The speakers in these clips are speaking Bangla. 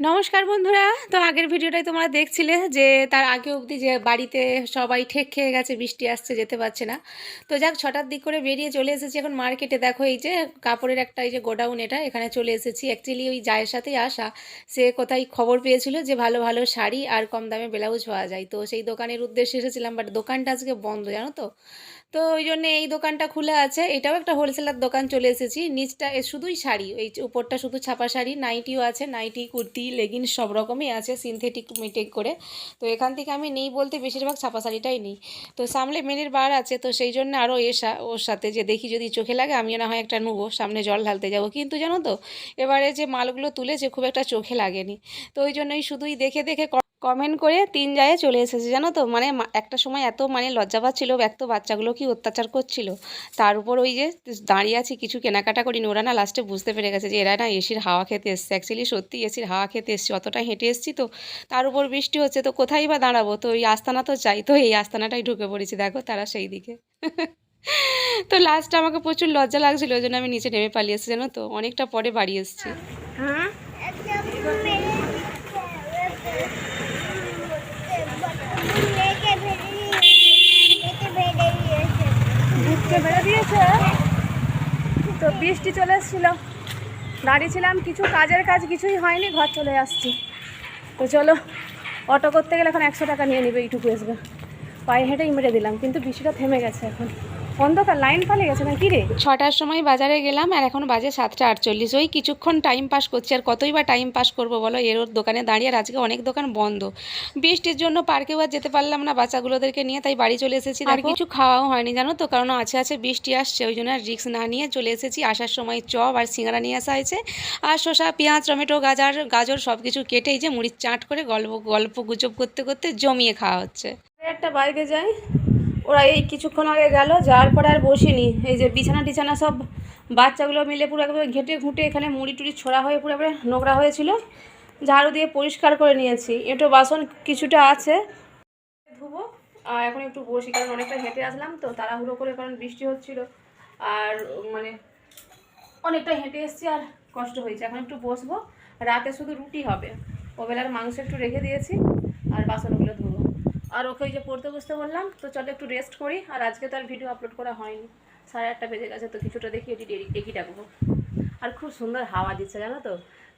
নমস্কার বন্ধুরা। তো আগের ভিডিওটাই তোমরা দেখছিলে যে তার আগে অবধি যে বাড়িতে সবাই ঠেক খেয়ে গেছে, বৃষ্টি আসছে, যেতে পারছে না। তো যাক, ছটার দিক করে বেরিয়ে চলে এসেছি এখন মার্কেটে। দেখো এই যে কাপড়ের একটা এই যে গোডাউন, এটা এখানে চলে এসেছি। অ্যাকচুয়ালি ওই জায়ের সাথেই আসা। সে কোথায় খবর পেয়েছিল যে ভালো ভালো শাড়ি আর কম দামে ব্লাউজ পাওয়া যায়। তো সেই দোকানের উদ্দেশ্যে এসেছিলাম বাট দোকানটা আজকে বন্ধ, জানো তো? তো ওই জন্যে এই দোকানটা খুলে আছে। এটাও একটা হোলসেলার দোকান চলে এসেছি। নিচটা এ শুধুই শাড়ি। এই উপরটা শুধু ছাপা শাড়ি নাইটিও আছে নাইটি কুর্তি লেগিংস সব রকমই আছে সিনথেটিক মিটেক করে। তো এখান থেকে আমি নেই বলতে বেশিরভাগ ছাপা শাড়িটাই নিই। তো সামনে মেনের বার আছে, তো সেই জন্য আরও এসা ওর সাথে যে দেখি যদি চোখে লাগে, আমিও না হয় একটা নেব। সামনে জল ঢালতে যাব। কিন্তু জানো তো, এবারে যে মালগুলো তুলেছে, খুব একটা চোখে লাগেনি। তো ওই জন্যই শুধুই দেখে দেখে কমেন্ট করে তিন জায়গায় চলে এসেছে, জানো তো? মানে একটা সময় এত মানে লজ্জা পাচ্ছিল ব্যক্ত বাচ্চাগুলো কি অত্যাচার করছিল। তার উপর ওই যে দাঁড়িয়ে আছি, কিছু কেনাকাটা করিনি, ওরা না লাস্টে বুঝতে পেরে গেছে যে এরা না এসির হাওয়া খেতে এসছে। অ্যাকচুয়ালি সত্যি এসির হাওয়া খেতে এসছি, অতটা হেঁটে এসছি তো। তার উপর বৃষ্টি হচ্ছে, তো কোথায় বা দাঁড়াবো? তো এই আস্তানা তো চাই, তো এই আস্তানাটাই ঢুকে পড়েছি, দেখো তারা সেই দিকে। তো লাস্টে আমাকে প্রচুর লজ্জা লাগছিল, ওই জন্য আমি নিচে নেমে পালিয়ে এসেছি, জানো তো? অনেকটা পরে বাড়ি এসেছি। হ্যাঁ? দিয়েছে তো বৃষ্টি চলে এসেছিল। দাঁড়িয়েছিলাম কিছু কাজের কাজ কিছুই হয়নি, ঘর চলে আসছি। তো চলো, অটো করতে গেলে এখন একশো টাকা নিয়ে নেবে, এইটুকু আসবে। পায়ে হেঁটেই মেরে দিলাম, কিন্তু বৃষ্টিটা থেমে গেছে এখন। অন্ধকার লাইন পালে গেছে না কি রে? ছটার সময় বাজারে গেলাম আর এখন বাজে সাতটা আটচল্লিশ। ওই কিছুক্ষণ টাইম পাস করছি আর কতই বা টাইম পাস করব বলো? এর ওর দোকানে দাঁড়িয়ে আর আজকে অনেক দোকান বন্ধ। বৃষ্টির জন্য পার্কেও আর যেতে পারলাম না বাচ্চাগুলোদেরকে নিয়ে তাই বাড়ি চলে এসেছি। আর কিছু খাওয়াও হয়নি জানো তো? কারণ আছে আছে বৃষ্টি আসছে ওই জন্য আর রিক্স না নিয়ে চলে এসেছি। আসার সময় চপ আর সিঙ্গারা নিয়ে আসা হয়েছে। আর শসা পেঁয়াজ টমেটো গাজর গাজর সব কিছু কেটে এই যে মুড়ির চাট করে গল্প গল্প গুজব করতে করতে জমিয়ে খাওয়া হচ্ছে। একটা বাইকে যাই। ওরা এই কিছুক্ষণ আগে গেল, যাওয়ার পরে আর বসিনি। এই যে বিছানা টিছানা সব বাচ্চাগুলো মিলে পুরো একবারে ঘেটে ঘুঁটে এখানে মুড়ি টুড়ি ছোড়া হয়ে পুরো একবারে নোংরা হয়েছিল। ঝাড়ু দিয়ে পরিষ্কার করে নিয়েছি। একটু বাসন কিছুটা আছে। ধুবো। আর এখন একটু বসি, কারণ অনেকটা হেঁটে আসলাম তো, তাড়াহুড়ো করে, কারণ বৃষ্টি হচ্ছিল। আর মানে অনেকটা হেঁটে এসেছি আর কষ্ট হয়েছে। এখন একটু বসবো। রাতে শুধু রুটি হবে। ওবেলার মাংস একটু রেখে দিয়েছি। আর বাসনগুলো আর ওকে ওই যে পড়তে বসতে বললাম, তো চলো একটু রেস্ট করি। আর আজকে তো আর ভিডিও আপলোড করা হয়নি। সাড়ে আটটা বেজে গেছে, তো কিছুটা দেখি এটি ডেকি ডাকবো। আর খুব সুন্দর হাওয়া দিচ্ছে, জানো তো?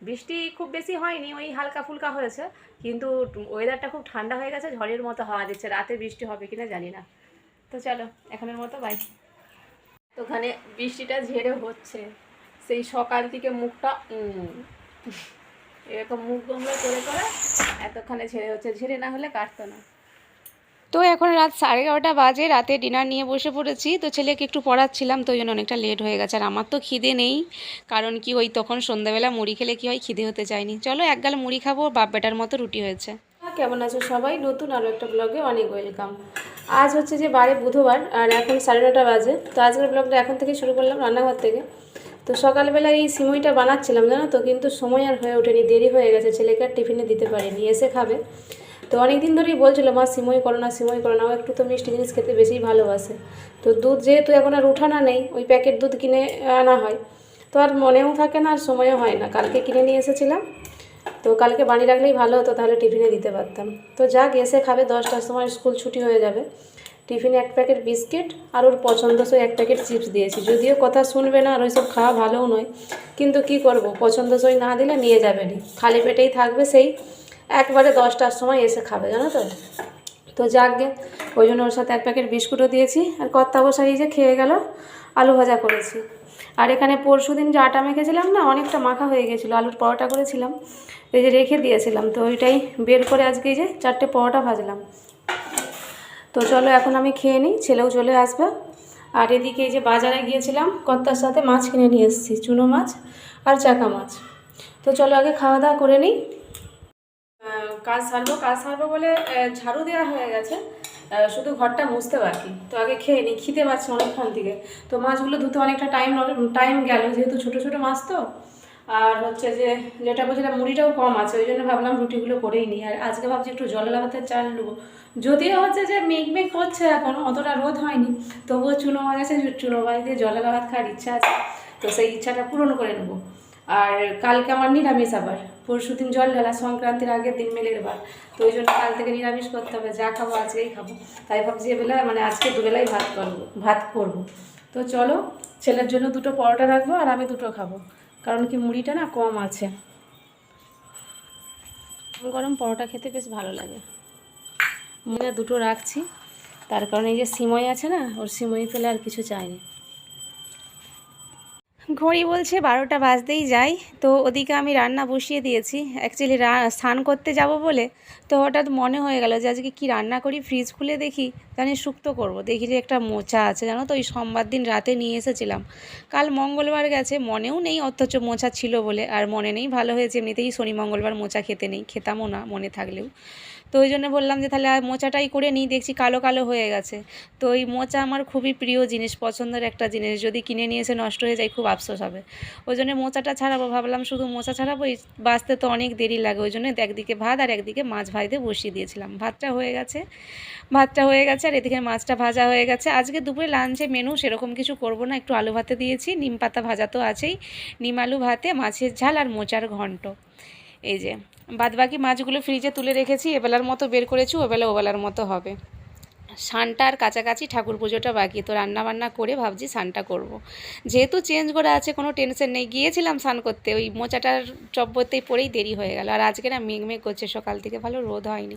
বৃষ্টি খুব বেশি হয়নি, ওই হালকা ফুলকা হয়েছে। কিন্তু ওয়েদারটা খুব ঠান্ডা হয়ে গেছে, ঝড়ের মতো হাওয়া দিচ্ছে। রাতে বৃষ্টি হবে কিনা জানি না। তো চলো, এখনের মতো বাই তো ওখানে বৃষ্টিটা ঝেড়ে হচ্ছে। সেই সকাল থেকে মুখটা এরকম মুখ গোমড়ো করে করে এতক্ষণে ঝেড়ে হচ্ছে। ঝেড়ে না হলে কাটতো না। তো এখন রাত সাড়ে এগারোটা বাজে রাতে ডিনার নিয়ে বসে পড়েছি। তো ছেলেকে একটু পড়াচ্ছিলাম তো ওই জন্য অনেকটা লেট হয়ে গেছে। আর আমার তো খিদে নেই কারণ কি ওই তখন সন্ধ্যাবেলা মুড়ি খেলে কি হয় খিদে হতে চায়নি। চলো এক গাল মুড়ি খাব বাপ বেটার মতো রুটি হয়েছে। হ্যাঁ, কেমন আছো সবাই? নতুন আরও একটা ব্লগে অনেক ওয়েলকাম আজ হচ্ছে যে বারে বুধবার আর এখন সাড়ে নটা বাজে। তো আজকের ব্লগটা এখন থেকে শুরু করলাম রান্নাঘর থেকে। তো সকালবেলা এই সিমইটা বানাচ্ছিলাম জানো তো? কিন্তু সময় আর হয়ে ওঠেনি দেরি হয়ে গেছে। ছেলেকে আর টিফিনে দিতে পারিনি এসে খাবে। তো অনেক দিন ধরেই বলছিল, মা, সিমই করো না, সিমই করো না, ও একটু তো মিষ্টি জিনিস খেতে বেশি ভালোবাসে। তো দুধ যেহেতু এখন আর উঠানা নেই, ওই প্যাকেট দুধ কিনে আনা হয়। তো আর মনেও থাকে না, আর সময়ও হয় না। কালকে কিনে নিয়ে এসেছিলাম, তো কালকে বানিয়ে রাখলেই ভালো হতো, তাহলে টিফিনে দিতে পারতাম। তো যাক, এসে খাবে দশটার সময়, স্কুল ছুটি হয়ে যাবে। টিফিনে এক প্যাকেট বিস্কিট আর ওর পছন্দসই এক প্যাকেট চিপস দিয়েছি। যদিও কথা শুনবে না, আর ওইসব খাওয়া ভালোও নয়, কিন্তু কি করব? পছন্দসই না দিলে নিয়ে যাবে খালি পেটেই থাকবে সেই একবারে দশটার সময় এসে খাবে, জানো তো? তো যাক গে ওই জন্য ওর সাথে এক প্যাকেট বিস্কুটও দিয়েছি। আর কর্তা বসাই যে খেয়ে গেল, আলু ভাজা করেছি। আর এখানে পরশু দিন যে আটা মেখেছিলাম না, অনেকটা মাখা হয়ে গেছিল, আলুর পরোটা করেছিলাম। এই যে রেখে দিয়েছিলাম, তো ওইটাই বের করে আজকে যে চারটে পরোটা ভাজলাম। তো চলো এখন আমি খেয়ে নিই, ছেলেও চলে আসবে। আর এদিকে এই যে বাজারে গিয়েছিলাম, কর্তার সাথে মাছ কিনে নিয়ে এসেছি, চুনো মাছ আর চাকা মাছ। তো চলো আগে খাওয়া দাওয়া করে নিই। কাজ সারবো কাজ সারবো বলে ঝাড়ু দেওয়া হয়ে গেছে। শুধু ঘরটা মুছতে বাকি। তো আগে খেয়ে নিই খিদে পাচ্ছে অনেকক্ষণ থেকে। তো মাছগুলো ধুতে অনেকটা টাইম টাইম গেল, যেহেতু ছোটো ছোটো মাছ তো। আর হচ্ছে যে, যেটা বলছিলাম, মুড়িটাও কম আছে, ওই জন্য ভাবলাম রুটিগুলো করেই নিই আর আজকে ভাবছি একটু জল লাগাতে চাল নেব। যদিও হচ্ছে যে, মেঘ মেঘ করছে এখন, অতটা রোদ হয়নি। তবুও চুনো মাছ আছে চুনো মাছ দিয়ে জল ভাত খাওয়ার ইচ্ছা আছে। তো সেই ইচ্ছাটা পূরণ করে নেব। আর কালকে আমার নিরামিষ আবার। পরশু দিন জল ঢালা, সংক্রান্তির আগের দিন মেলের বার তো ওই জন্য কাল থেকে নিরামিষ করতে হবে, যা খাব আজকেই খাব। তাই ভাবছি এবেলা মানে আজকে দুবেলাই ভাত করব ভাত করব। তো চলো, ছেলের জন্য দুটো পরোটা রাখব আর আমি দুটো খাব। কারণ কি মুড়িটা না কম আছে। গরম পরোটা খেতে বেশ ভালো লাগে। মুড়িটা দুটো রাখছি। তার কারণে এই যে সিমই আছে না, ওর সিমই পেলে আর কিছু চাইনি ঘড়ি বলছে বারোটা বাজতেই যাই তো ওদিকে আমি রান্না বসিয়ে দিয়েছি। অ্যাকচুয়ালি স্নান করতে যাব বলে তো হঠাৎ মনে হয়ে গেল যে আজকে কি রান্না করি? ফ্রিজ খুলে দেখি। জানি শুক্তো করব। দেখি যে একটা মোচা আছে, জানো তো? ওই সোমবার দিন রাতে নিয়ে এসেছিলাম। কাল মঙ্গলবার গেছে, মনেও নেই অথচ মোচা ছিল বলে। আর মনে নেই, ভালো হয়েছে। এমনিতেই শনি মঙ্গলবার মোচা খেতে নেই। খেতামও না মনে থাকলেও। তো ওই জন্য বললাম যে তাহলে মোচাটাই করে নিই, দেখছি কালো কালো হয়ে গেছে। তো ওই মোচা আমার খুবই প্রিয় জিনিস, পছন্দের একটা জিনিস। যদি কিনে নিয়ে এসে নষ্ট হয়ে যায় খুব আফসোস হবে। ওই জন্য মোচাটা ছাড়াবো, ভাবলাম শুধু মোচা ছাড়াবো এই বাঁচতে তো অনেক দেরি লাগে। ওই জন্য একদিকে ভাত আর একদিকে মাছ ভাজতে বসিয়ে দিয়েছিলাম। ভাতটা হয়ে গেছে, ভাতটা হয়ে গেছে আর এদিকে মাছটা ভাজা হয়ে গেছে। আজকে দুপুরে লাঞ্চে মেনু সেরকম কিছু করব না। একটু আলু ভাতে দিয়েছি, নিম পাতা ভাজা তো আছেই। নিম আলু ভাতে, মাছের ঝাল আর মোচার ঘন্ট। এই যে, বাদবাকি মাছগুলো ফ্রিজে তুলে রেখেছি, এবেলার মতো বের করেছি, ওবেলা ওবেলার মতো হবে। সানটার কাছাকাছি ঠাকুর পুজোটা বাকি, তো রান্না বান্না করে ভাবছি স্নানটা করব। যেহেতু চেঞ্জ করা আছে, কোনো টেনশন নেই। গিয়েছিলাম স্নান করতে, ওই মোচাটার চব্বরতেই পরেই দেরি হয়ে গেল। আর আজকে না মেঘ মেঘ করছে, সকাল থেকে ভালো রোদ হয়নি।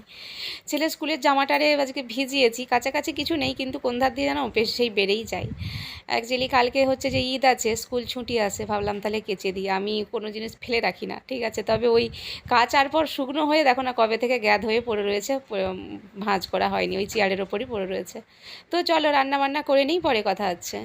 ছেলে স্কুলের জামাটারে আজকে ভিজিয়েছি, কাছাকাছি কিছু নেই, কিন্তু কোন ধার দিয়ে জানো, বেশ সেই বেড়েই যায়। অ্যাকচুয়ালি কালকে হচ্ছে যে ঈদ আছে, স্কুল ছুটি আছে, ভাবলাম তাহলে কেচে দিই। আমি কোনো জিনিস ফেলে রাখি না, ঠিক আছে? তবে ওই কাচার পর শুকনো হয়ে দেখো না কবে থেকে গ্যাদ হয়ে পড়ে রয়েছে ভাঁজ করা হয়নি, ওই চেয়ারের ওপরই পড়ে রয়েছে। তো চলো রান্না বান্না করে নিই পরে কথা হচ্ছে।